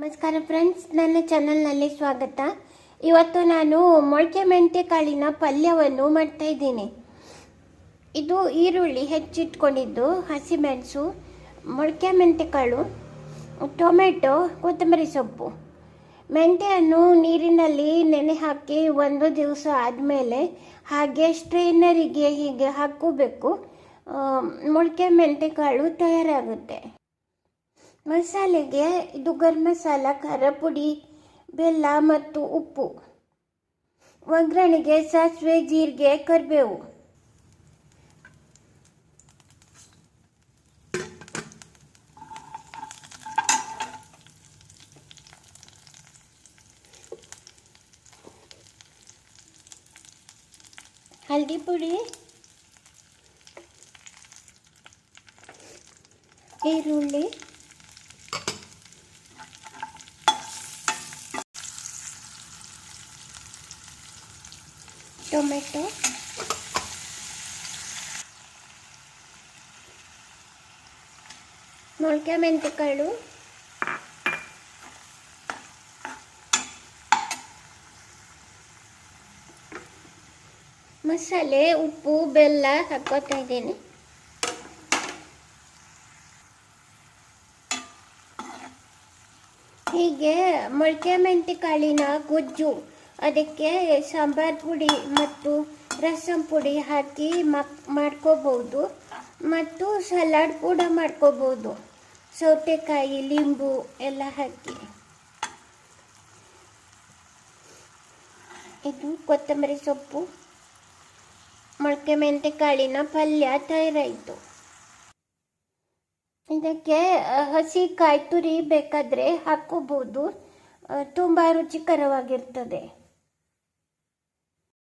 ನಮಸ್ಕಾರ ಫ್ರೆಂಡ್ಸ್, ನನ್ನ ಚಾನಲ್ನಲ್ಲಿ ಸ್ವಾಗತ. ಇವತ್ತು ನಾನು ಮೊಳಕೆ ಮೆಂತೆ ಕಾಳಿನ ಪಲ್ಯವನ್ನು ಮಾಡ್ತಾ ಇದ್ದೀನಿ. ಇದು ಈರುಳ್ಳಿ ಹೆಚ್ಚಿಟ್ಕೊಂಡಿದ್ದು ಹಸಿಮೆಣಸು ಮೊಳಕೆ ಮೆಂತೆ ಕಾಳು, ಟೊಮೆಟೊ, ಕೊತ್ತಂಬರಿ ಸೊಪ್ಪು. ಮೆಂತೆಯನ್ನು ನೀರಿನಲ್ಲಿ ನೆನೆ ಹಾಕಿ ಒಂದು ದಿವಸ ಆದಮೇಲೆ ಹಾಗೆ ಸ್ಟ್ರೈನರಿಗೆ ಹೀಗೆ ಹಾಕೋಬೇಕು. ಮೊಳಕೆ ಮೆಂತೆ ಕಾಳು ತಯಾರಾಗುತ್ತೆ. ಮಸಾಲೆಗೆ ಇದು ಗರಂ ಮಸಾಲ, ಖಾರ ಪುಡಿ, ಬೆಲ್ಲ ಮತ್ತು ಉಪ್ಪು. ಒಗ್ಗರಣೆಗೆ ಸಾಸಿವೆ, ಜೀರಿಗೆ, ಕರಿಬೇವು. ಹಲ್ದಿ ಪುಡಿ, ಈರುಳ್ಳಿ. ಟೊಮೆಟೊ. ಮೊಳಕೆ ಮೆಂತೆಕಾಳು ಮಸಾಲೆ ಉಪ್ಪು ಬೆಲ್ಲ ಹಾಕೋತಾ ಇದ್ದೀನಿ. ಹೀಗೆ ಮೊಳಕೆ ಮೆಂತೆಕಾಳಿನ ಗೊಜ್ಜು ಅದಕ್ಕೆ ಸಾಂಬಾರು ಪುಡಿ ಮತ್ತು ರಸಂ ಪುಡಿ ಹಾಕಿ ಮಕ್ ಮಾಡ್ಕೋಬೋದು. ಮತ್ತು ಸಲಾಡ್ ಕೂಡ ಮಾಡ್ಕೋಬೋದು. ಸೌತೆಕಾಯಿ, ಲಿಂಬು ಎಲ್ಲ ಹಾಕಿ. ಇದು ಕೊತ್ತಂಬರಿ ಸೊಪ್ಪು ಮೊಳಕೆ ಮೆಂತೆ ಕಾಳಿನ ಪಲ್ಯ ತಯಾರಾಯಿತು ಇದಕ್ಕೆ ಹಸಿ ಕಾಯಿ ತುರಿ ಬೇಕಾದರೆ ಹಾಕೋಬೋದು ತುಂಬ ರುಚಿಕರವಾಗಿರ್ತದೆ.